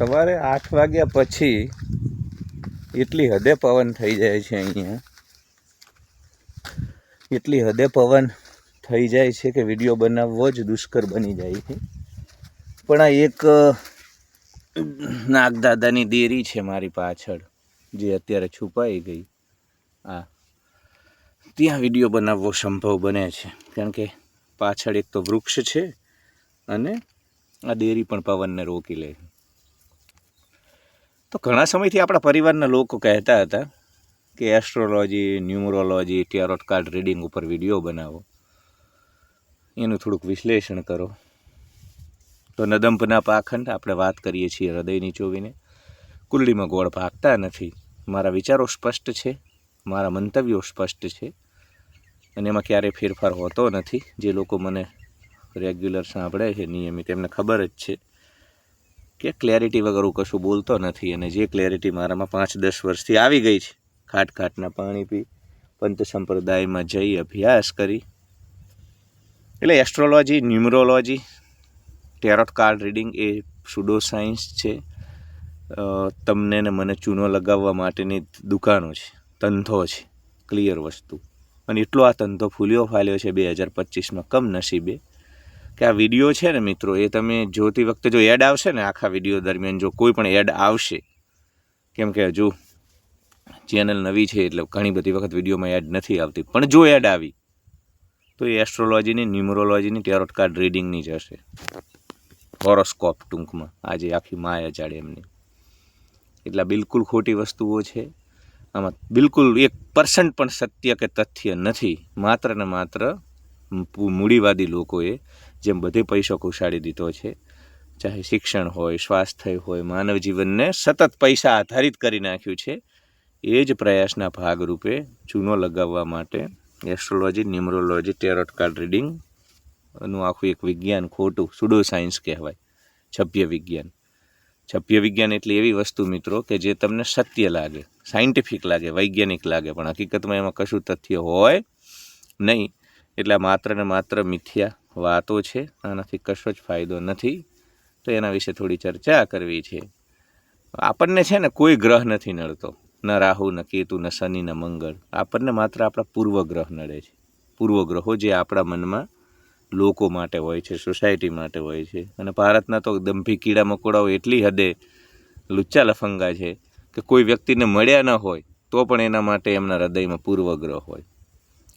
સવારે આઠ વાગ્યા પછી એટલી હદે પવન થઈ જાય છે અહીંયા. એટલી હદે પવન થઈ જાય છે કે વીડિયો બનાવવો જ દુષ્કર બની જાય છે. પણ આ એક નાગદાદાની દેરી છે મારી પાછળ, જે અત્યારે છુપાઈ ગઈ. આ, ત્યાં વીડિયો બનાવવો સંભવ બને છે. કારણ કે પાછળ એક તો વૃક્ષ છે અને આ દેરી પણ પવનને રોકી લે તો ઘણા સમયથી આપણા પરિવારના લોકો કહેતા હતા કે astrology numerology tarot card reading ઉપર વીડિયો બનાવો. એનું થોડુંક વિશ્લેષણ કરો. તો નદંપના પાખંડ આપણે વાત કરીએ છીએ હૃદયની ચોવીને. કુંડળીમાં ગોળ ભાગતા નથી. મારા વિચારો સ્પષ્ટ છે. મારા મંતવ્યો સ્પષ્ટ છે. અને એમાં ક્યારેય ફેરફાર હોતો નથી. જે લોકો મને રેગ્યુલર સાંભળે છે નિયમિત, એમને ખબર જ છે. કે ક્લેરિટી વગર હું કશું બોલતો નથી અને જે ક્લેરિટી મારામાં પાંચ દસ વર્ષથી આવી ગઈ છે, ખાટ ખાટના પાણી પી પંત સંપ્રદાયમાં જઈ અભ્યાસ કરી. એટલે astrology numerology tarot card reading એ સુડો સાયન્સ છે. તમને ને મને ચૂનો લગાવવા માટેની દુકાનો છે તંથો છે ક્લિયર વસ્તુ. અને એટલો આ તંથો ફૂલ્યો ફાલ્યો છે બે હજાર પચીસમાં કમ નસીબે કે આ વીડિયો છે ને મિત્રો, એ તમે જોતી વખતે જો એડ આવશે ને આખા વીડિયો દરમિયાન, જો કોઈ પણ એડ આવશે, કેમ કે હજુ ચેનલ નવી છે એટલે ઘણી બધી વખત વિડીયોમાં એડ નથી આવતી. પણ જો એડ આવી, તો એ એસ્ટ્રોલોજીની ન્યુમરોલોજીની ટેરોટ કાર્ડ રીડિંગની જ હશે. હોરોસ્કોપ ટૂંકમાં, આજે આખી માયા જાડે એમની. એટલે બિલકુલ ખોટી વસ્તુઓ છે. આમાં બિલકુલ એક પર્સન્ટ પણ સત્ય કે તથ્ય નથી. માત્ર ને માત્ર મૂડીવાદી લોકોએ જેમ બધે પૈસો ઘુસાડી દીધો છે, ચાહે શિક્ષણ હોય, સ્વાસ્થ્ય હોય, માનવ જીવનને સતત પૈસા આધારિત કરી નાખ્યું છે, એ જ પ્રયાસના ભાગરૂપે ચૂનો લગાવવા માટે એસ્ટ્રોલોજી, ન્યુમરોલોજી, ટેરોટ કાર્ડ રીડિંગનું આખું એક વિજ્ઞાન ખોટું સુડો સાયન્સ કહેવાય, છભ્ય વિજ્ઞાન. છભ્ય વિજ્ઞાન એટલે એવી વસ્તુ મિત્રો કે જે તમને સત્ય લાગે, સાયન્ટિફિક લાગે, વૈજ્ઞાનિક લાગે, પણ હકીકતમાં એમાં કશું તથ્ય હોય નહીં. એટલે માત્ર ને માત્ર મિથ્યા વાતો છે, આનાથી કશો જ ફાયદો નથી. તો એના વિશે થોડી ચર્ચા કરવી છે. આપણને છે ને કોઈ ગ્રહ નથી નડતો. ન રાહુ, ન કેતુ, ન શનિ, ન મંગળ. આપણને માત્ર આપણા પૂર્વગ્રહ નડે છે. પૂર્વગ્રહો જે આપણા મનમાં લોકો માટે હોય છે, સોસાયટી માટે હોય છે. અને ભારતના તો દંભી કીડા મકોડાઓ એટલી હદે લુચ્ચા લફંગા છે કે કોઈ વ્યક્તિને મળ્યા ન હોય તો પણ એના માટે એમના હૃદયમાં પૂર્વગ્રહ હોય.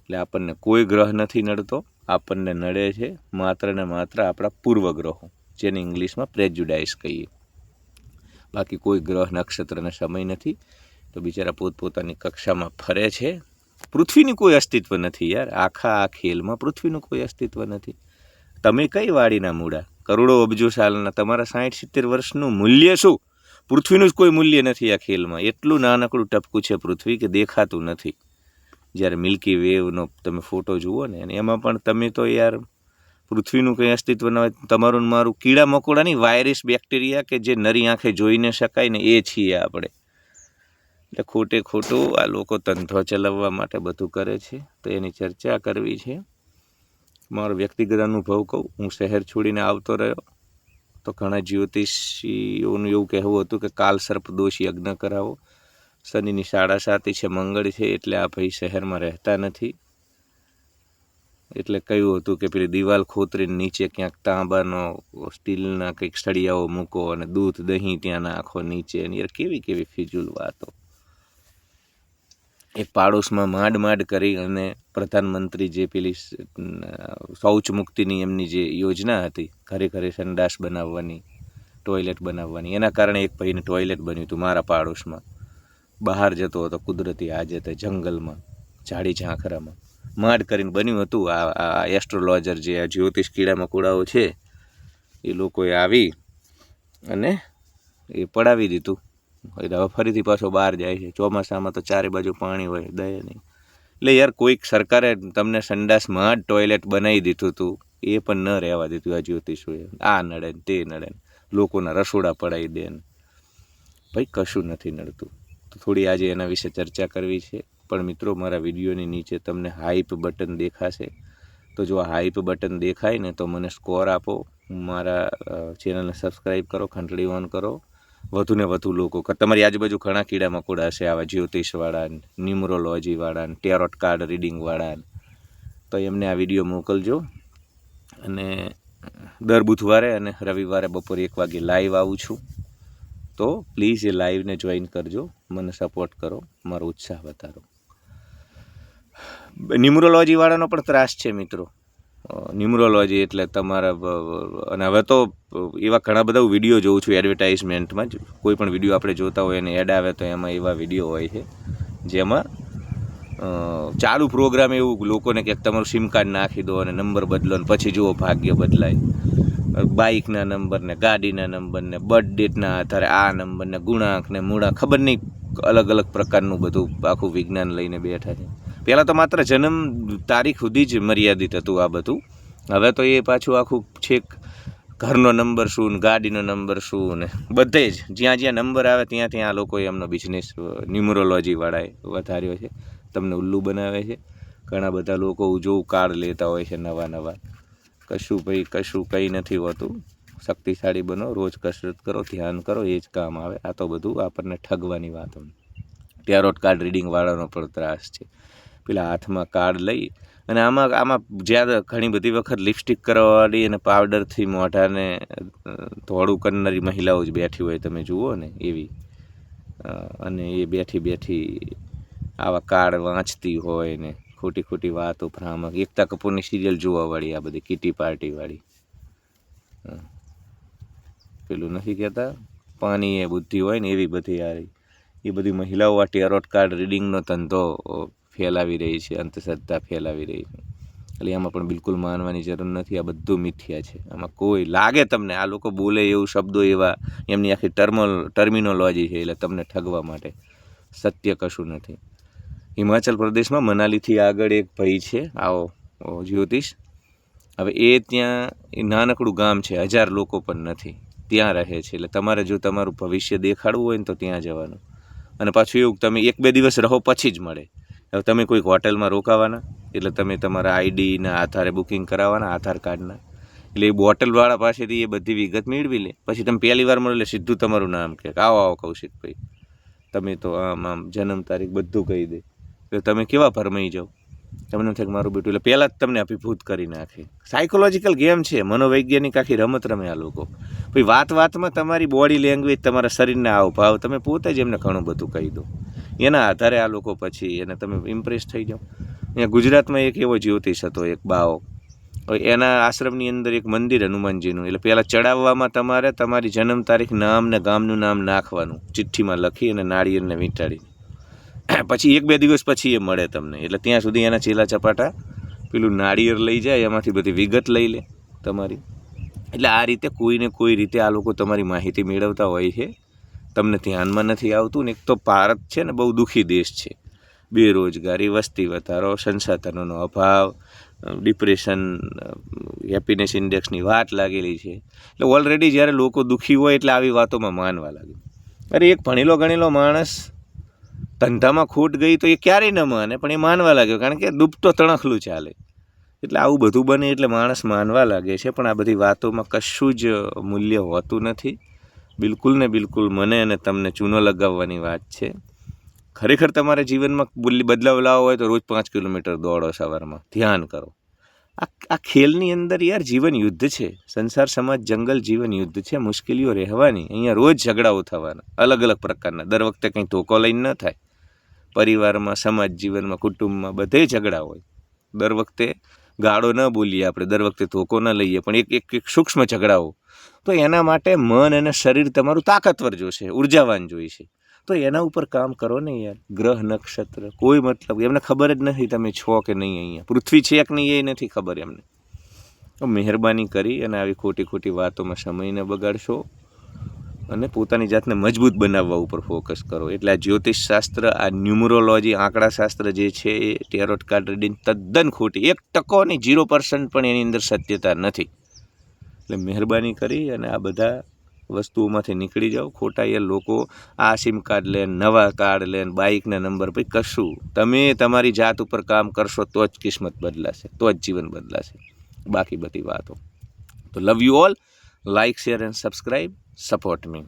એટલે આપણને કોઈ ગ્રહ નથી નડતો, આપણને નડે છે માત્ર ને માત્ર આપણા પૂર્વગ્રહો, જેને ઇંગ્લિશમાં પ્રેજ્યુડાઇસ કહીએ. બાકી કોઈ ગ્રહ નક્ષત્રને સમય નથી, તો બિચારા પોતપોતાની કક્ષામાં ફરે છે. પૃથ્વીનું કોઈ અસ્તિત્વ નથી યાર, આખા આ ખેલમાં પૃથ્વીનું કોઈ અસ્તિત્વ નથી. તમે કઈ વાડીના મૂળા? કરોડો અબજો સાલના તમારા સાઠ સિત્તેર વર્ષનું મૂલ્ય શું? પૃથ્વીનું જ કોઈ મૂલ્ય નથી આ ખેલમાં. એટલું નાનકડું ટપકું છે પૃથ્વી કે દેખાતું નથી. જ્યારે મિલ્કી વેવનો તમે ફોટો જુઓ ને એમાં પણ તમે તો યાર પૃથ્વીનું કંઈ અસ્તિત્વ ન હોય, તમારું મારું કીડા મકોડાની વાયરસ બેક્ટેરિયા કે જે નરી આંખે જોઈને શકાય ને, એ છીએ આપણે. એટલે ખોટે ખોટું આ લોકો ધંધો ચલાવવા માટે બધું કરે છે, તો એની ચર્ચા કરવી છે. મારો વ્યક્તિગત અનુભવ કહું, હું શહેર છોડીને આવતો રહ્યો, તો ઘણા જ્યોતિષીઓનું એવું કહેવું હતું કે કાલ સર્પ દોષ યજ્ઞ કરાવો. શનિની સાડા સાતી છે, મંગળ છે, એટલે આ ભાઈ શહેરમાં રહેતા નથી. એટલે કહ્યું હતું કે પેલી દિવાલ ખોતરીને નીચે ક્યાંક તાંબાનો સ્ટીલના કંઈક સળિયાઓ મૂકો અને દૂધ, દહીં ત્યાં નાખો નીચે. અને યાર કેવી કેવી ફિજુલ વાતો. એ પાડોશમાં માંડ માંડ કરી અને પ્રધાનમંત્રી જે પેલી શૌચ મુક્તિની એમની જે યોજના હતી, ઘરે ઘરે સંડાસ બનાવવાની, ટોયલેટ બનાવવાની, એના કારણે એક ભાઈને ટોયલેટ બન્યું હતું મારા પાડોશમાં. બહાર જતો હતો કુદરતી આજે તે જંગલમાં, ઝાડી ઝાંખરામાં. માંડ કરીને બન્યું હતું આ આ એસ્ટ્રોલોજર જે આ જ્યોતિષ કીડા મકોડાઓ છે, એ લોકોએ આવી અને એ પડાવી દીધું. એટલે હવે ફરીથી પાછો બહાર જાય છે. ચોમાસામાં તો ચારે બાજુ પાણી હોય દે નહીં. એટલે યાર કોઈક સરકારે તમને સંડાસમાં જ ટોયલેટ બનાવી દીધું હતું, એ પણ ન રહેવા દીધું આ જ્યોતિષોએ. આ નડે તે નડે લોકોના રસોડા પડાવી દે ભાઈ, કશું નથી નડતું. થોડી આજે એના વિશે ચર્ચા કરવી છે. પણ મિત્રો, મારા વિડીયોની નીચે તમને હાઈપ બટન દેખાશે. તો જો આ હાઈપ બટન દેખાય ને, તો મને સ્કોર આપો. મારા ચેનલને સબસ્ક્રાઈબ કરો, ઘંટડી ઓન કરો. વધુને વધુ લોકો તમારી આજુબાજુ ઘણા કીડા મકોડા છે આવા જ્યોતિષવાળા, ન્યુમરોલોજીવાળા ટેરોટ કાર્ડ રીડિંગવાળા તો એમને આ વીડિયો મોકલજો. અને દર બુધવારે અને રવિવારે બપોરે એક વાગે લાઈવ આવું છું. તો પ્લીઝ એ લાઈવને જોઈન કરજો. મને સપોર્ટ કરો. મારો ઉત્સાહ વધારો. ન્યુમરોલોજીવાળાનો પણ ત્રાસ છે મિત્રો. ન્યુમરોલોજી એટલે તમારા અને હવે તો એવા ઘણા બધા વીડિયો જોઉં છું એડવર્ટાઇઝમેન્ટમાં જ, કોઈ પણ વીડિયો આપણે જોતા હોય અને એડ આવે તો એમાં એવા વીડિયો હોય છે. જેમાં ચાલુ પ્રોગ્રામ એવું લોકોને કે તમારું સિમ કાર્ડ નાખી દો અને નંબર બદલો અને પછી જુઓ, ભાગ્ય બદલાય. બાઇકના નંબર ને ગાડીના નંબર ને બર્થ ડેટના આધારે આ નંબર ને ગુણાંક ને મૂળાંક, ખબર નહીં અલગ અલગ પ્રકારનું બધું આખું વિજ્ઞાન લઈને બેઠા છે. પહેલાં તો માત્ર જન્મ તારીખ સુધી જ મર્યાદિત હતું આ બધું. હવે તો એ પાછું આખું છેક ઘરનો નંબર શું ને ગાડીનો નંબર શું ને બધે જ. જ્યાં જ્યાં નંબર આવે ત્યાં ત્યાં આ લોકોએ એમનો બિઝનેસ ન્યુમરોલોજીવાળાએ વધાર્યો છે. તમને ઉલ્લુ બનાવે છે. ઘણા બધા લોકો જોવું કાર્ડ લેતા હોય છે નવા નવા. કશું ભાઈ, કશું કંઈ નથી હોતું. શક્તિશાળી બનો, રોજ કસરત કરો, ધ્યાન કરો, એ જ કામ આવે. આ તો બધું આપણને ઠગવાની વાતો ટેરોટ કાર્ડ રીડિંગવાળાનો પણ ત્રાસ છે. પેલા હાથમાં કાર્ડ લઈ અને આમાં આમાં જ્યાં ઘણી બધી વખત લિપસ્ટિક કરવાવાળી અને પાવડરથી મોઢાને ધોળું કરનારી મહિલાઓ જ બેઠી હોય તમે જુઓ ને એવી. અને એ બેઠી બેઠી આવા કાર્ડ વાંચતી હોય ને. ખોટી ખોટી વાતો, ભ્રામક એકતા કપૂરની સિરિયલ જોવાવાળી આ બધી કીટી પાર્ટીવાળી. પેલું નથી કહેતા? પાણી એ બુદ્ધિ હોય ને એવી બધી આ એ બધી મહિલાઓ આ ટેરોટ કાર્ડ રીડિંગનો ધંધો ફેલાવી રહી છે, અંધશ્રદ્ધા ફેલાવી રહી છે. એટલે એમાં પણ બિલકુલ માનવાની જરૂર નથી. આ બધું મિથ્યા છે. આમાં કોઈ લાગે તમને, આ લોકો બોલે એવું શબ્દો એવા, એમની આખી ટર્મોલ ટર્મિનોલોજી છે, એટલે તમને ઠગવા માટે. સત્ય કશું નથી. હિમાચલ પ્રદેશમાં મનાલીથી આગળ એક ભાઈ છે. આવો જ્યોતિષ. હવે એ ત્યાં નાનકડું ગામ છે, હજાર લોકો પણ નથી. ત્યાં રહે છે, એટલે તમારે જો તમારું ભવિષ્ય દેખાડવું હોય ને તો ત્યાં જવાનું. અને પાછું એવું, તમે એક બે દિવસ રહો પછી જ મળે. હવે તમે કોઈક હોટલમાં રોકાવાના, એટલે તમે તમારા આઈડીના આધારે બુકિંગ કરાવવાના, આધાર કાર્ડના. એટલે એ બોટલવાળા પાસેથી એ બધી વિગત મેળવી લે. પછી તમે પહેલી વાર મળો એટલે સીધું તમારું નામ કે, આવો આવો કૌશિકભાઈ. તમે તો આમ આમ જન્મ તારીખ બધું કહી દે. એટલે તમે કેવા ભરમાઈ જાઓ? તમને એમ થાય કે મારું બેટું, એટલે પહેલાં જ તમને અભિભૂત કરી નાખે. સાયકોલોજીકલ ગેમ છે, મનોવૈજ્ઞાનિક આખી રમત રમે આ લોકો. પછી વાત વાતમાં તમારી બોડી લેંગ્વેજ તમારા શરીરના હાવભાવ તમે પોતે જ એમને ઘણું બધું કહી દો. એના આધારે આ લોકો પછી એને તમે ઇમ્પ્રેસ થઈ જાઓ. અહીંયા ગુજરાતમાં એક એવો જ્યોતિષ હતો, એક બાવો એના આશ્રમની અંદર એક મંદિર હનુમાનજીનું, એટલે પહેલાં ચડાવવામાં તમારે તમારી જન્મ તારીખ નામ ને ગામનું નામ નાખવાનું, ચિઠ્ઠીમાં લખી અને નાળિયેરને વીંટાડીને પછી એક બે દિવસ પછી એ મળે તમને. એટલે ત્યાં સુધી એના ચેલા ચપાટા, પેલું નાળિયેર લઈ જાય, એમાંથી બધી વિગત લઈ લે તમારી. એટલે આ રીતે કોઈને કોઈ રીતે આ લોકો તમારી માહિતી મેળવતા હોય છે. તમને ધ્યાનમાં નથી આવતું ને એક તો ભારત છે ને બહુ દુઃખી દેશ છે. બેરોજગારી, વસ્તી વધારો, સંસાધનોનો અભાવ ડિપ્રેશન હેપીનેસ ઇન્ડેક્સની વાત લાગેલી છે. એટલે ઓલરેડી જ્યારે લોકો દુઃખી હોય એટલે આવી વાતોમાં માનવા લાગે. અરે એક ભણેલો ગણેલો માણસ ધંધામાં ખોટ ગઈ તો એ ક્યારેય ન માને, પણ એ માનવા લાગ્યો, કારણ કે ડૂબતો તણખલું ચાલે. એટલે આવું બધું બને એટલે માણસ માનવા લાગે છે, પણ આ બધી વાતોમાં કશું જ મૂલ્ય હોતું નથી. બિલકુલ ને બિલકુલ મને અને તમને ચૂનો લગાવવાની વાત છે. ખરેખર તમારે જીવનમાં બદલાવ લાવવો હોય તો રોજ પાંચ કિલોમીટર દોડો સવારમાં. ધ્યાન કરો. આ આ ખેલની અંદર યાર જીવન યુદ્ધ છે. સંસાર, સમાજ, જંગલ જીવન યુદ્ધ છે. મુશ્કેલીઓ રહેવાની. અહીંયા રોજ ઝઘડાઓ થવાના. અલગ અલગ પ્રકારના. દર વખતે કંઈ ધોકો લઈને ન થાય. પરિવારમાં, સમાજ જીવનમાં, કુટુંબમાં બધે ઝઘડા હોય. દર વખતે ગાળો ન બોલીએ આપણે, દર વખતે ધોકો ન લઈએ, પણ એક એક એક સૂક્ષ્મ ઝઘડાઓ. તો એના માટે મન અને શરીર તમારું તાકાતવર જોશે, ઉર્જાવાન જોઈશે. તો એના ઉપર કામ કરો ને યાર. ગ્રહ, નક્ષત્ર, કોઈ મતલબ, એમને ખબર જ નથી તમે છો કે નહીં અહીંયા. પૃથ્વી છે કે નહીં એ નથી ખબર એમને. તો મહેરબાની કરી અને આવી ખોટી ખોટી વાતોમાં સમય ન બગાડશો. અને પોતાની જાતને મજબૂત બનાવવા ઉપર ફોકસ કરો. એટલે આ જ્યોતિષ શાસ્ત્ર આ ન્યુમરોલોજી આંકડા શાસ્ત્ર જે છે એ ટેરોટ કાર્ડ રીડિંગ તદ્દન ખોટી, એક ટકો અને ઝીરો પર્સન્ટ પણ એની અંદર સત્યતા નથી. એટલે મહેરબાની કરી અને આ બધા વસ્તુઓમાંથી નીકળી જાઓ. ખોટા એ લોકો આ સિમ કાર્ડ લે, નવા કાર્ડ લે બાઇકના નંબર પછી કશું. તમે તમારી જાત ઉપર કામ કરશો તો જ કિસ્મત બદલાશે, તો જ જીવન બદલાશે. બાકી બધી વાતો. તો love you all like, share and subscribe. Support me.